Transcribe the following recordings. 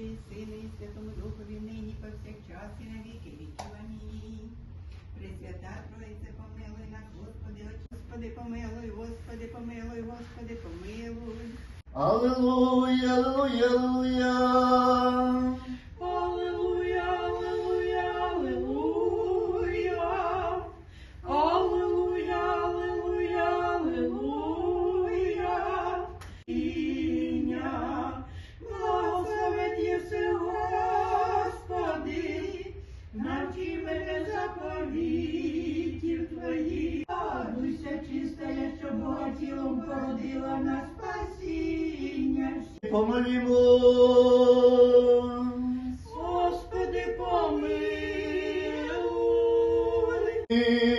Отцю і Сину і Святому Духові, нині повсякчас і на віки віків. Амінь. Пресвята Троїця, помилуй нас, Господи, Господи, помилуй, Господи, помилуй, Господи, помилуй. Аллилуйя, аллилуйя. Аллилуйя, заповітів Твоїх. Радуйся, чистая, що Бога тілом породила на спасіння. Помолімо. Господи, помилуй.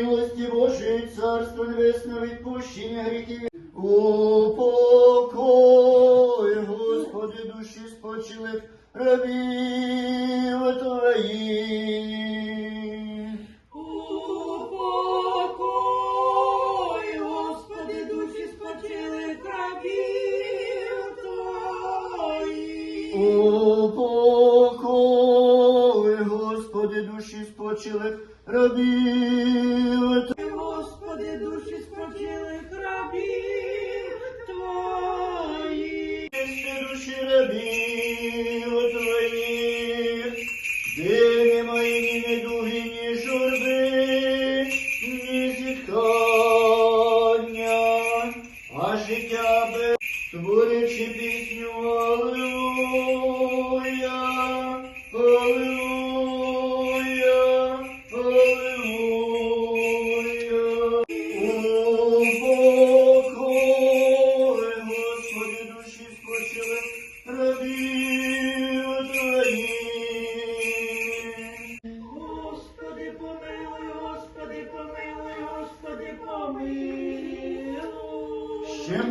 Милості Божої, Царство Небесне, відпущення гріхів. Упокой, Господи, душі спочилих рабів творячи пісню Аллилуйя,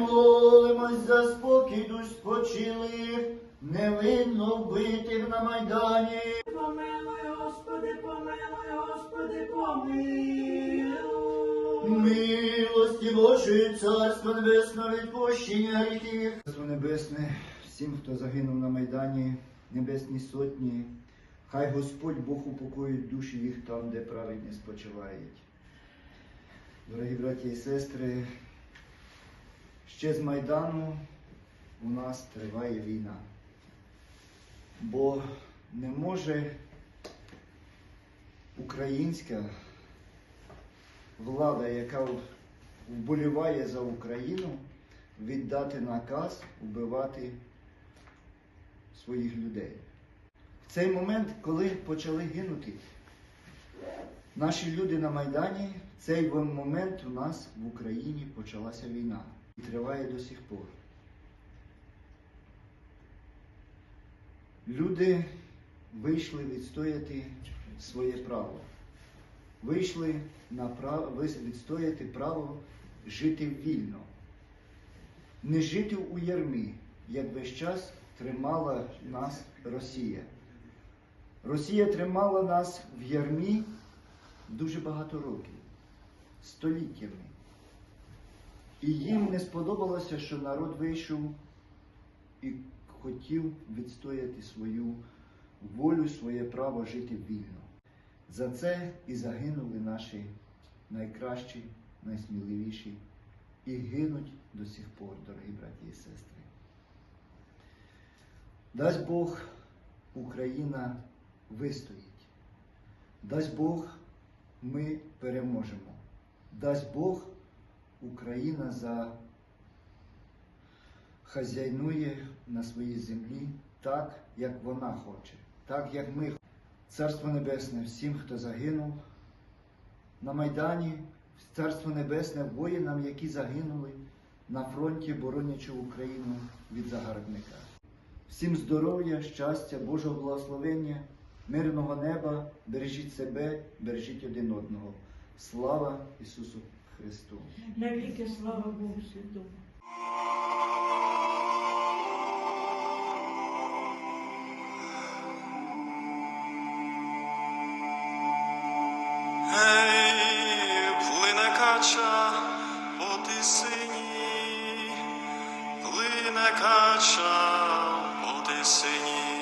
молимось за спокій душ спочилих, невинно вбитих на Майдані. Помилуй, Господи, помилуй, Господи, помилуй. Милості Божої, Царство Небесне, відпущення гріхів. Царство Небесне, всім, хто загинув на Майдані, Небесні сотні, хай Господь Бог упокоїть душі їх там, де праведні спочивають. Дорогі браті і сестри, ще з Майдану у нас триває війна. Бо не може українська влада, яка вболіває за Україну, віддати наказ вбивати своїх людей. В цей момент, коли почали гинути наші люди на Майдані, в цей момент у нас в Україні почалася війна триває до сих пор. Люди вийшли відстояти своє право вийшли на право відстояти право жити вільно, не жити у ярмі, як весь час тримала нас Росія. Росія тримала нас в ярмі дуже багато років, століттями. І їм не сподобалося, що народ вийшов і хотів відстояти свою волю, своє право жити вільно. За це і загинули наші найкращі, найсміливіші і гинуть до сих пор, дорогі браті і сестри. Дасть Бог, Україна вистоїть. Дасть Бог, ми переможемо. Дасть Бог, Україна за хазяйнує на своїй землі так, як вона хоче, так, як ми Царство Небесне всім, хто загинув на Майдані, Царство Небесне воїнам, які загинули на фронті, боронячи Україну від загарбника. Всім здоров'я, щастя, Божого благословення, мирного неба, бережіть себе, бережіть один одного. Слава Ісусу Христу! Навіки слава Богу Святому. Ей, плине кача по тисині, плине кача по тисині.